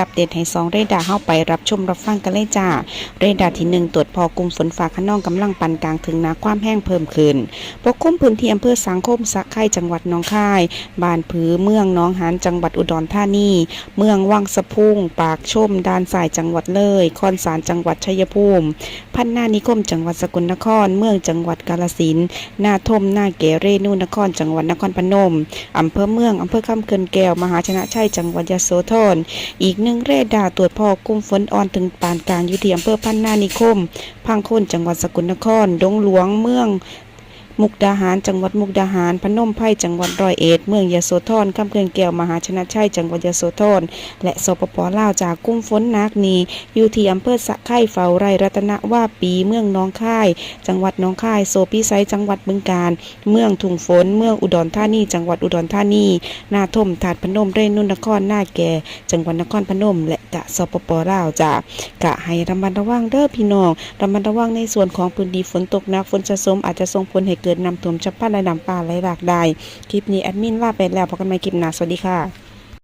อัปเดตให้สองเรดาร์เข้าไปรับชมรับฟังกันเลยจ้า เรดาร์ที่หนึ่งตรวจพอกลุ่มฝนฟ้าขนองกำลังปานกลางถึงนาความแห้งเพิ่มขึ้น ปกคลุมพื้นที่อำเภอสังคมสะไข่จังหวัดหนองคายบ้านผือเมืองน้องหานจังหวัดอุดรธานี เมืองวังสะพุงปากชมดานสายจังหวัดเลยคอนสารจังหวัดชัยภูมิ พันนานิคมจังหวัดสกลนคร เมืองจังหวัดกาฬสินนาทมนาเกเรนูนคร จังหวัดนครพนมอำเภอเมืองอำเภอคำเกินแก้วมหาชนะชัยจังหวัดยโสธรอีกหนึ่งเรดาร์ตรวจพอกลุ่มฝนอ่อนถึงปานกลางอยู่ที่อำเภอพันนานิคม พังโคนจังหวัดสกลนคร ดงหลวงเมือง มุกดาหาร จังหวัดมุกดาหาร พนมไพรจังหวัดร้อยเอ็ด เมืองยโสธรคำเกินแก้วมหาชนะชัย จังหวัดยโสธร และสปปลาวจากกุ้มฝนนักนีอยู่ที่อำเภอสะไข่เฝ้าไร่รัตนว่าปีเมืองน้องค่าย จังหวัดน้องค่าย โซพิไซจังหวัดบึงกาฬเมืองถุงฝน เมืองอุดรธานี จังหวัดอุดรธานี นาทมถาดพนมเรนุนครนาแก่ จังหวัดนครพนม และกะสปปลาวจากกะให้ระมัดระวังเด้อพี่น้อง ระมัดระวังในส่วนของพื้นที่ฝนตกหนักฝนสะสมอาจจะส่งผลให้เกิดน้ำท่วมฉับพลันและน้ำป่าไหลหลากได้ คลิปนี้แอดมินลาไปแล้วพบกันใหม่คลิปหน้า สวัสดีค่ะ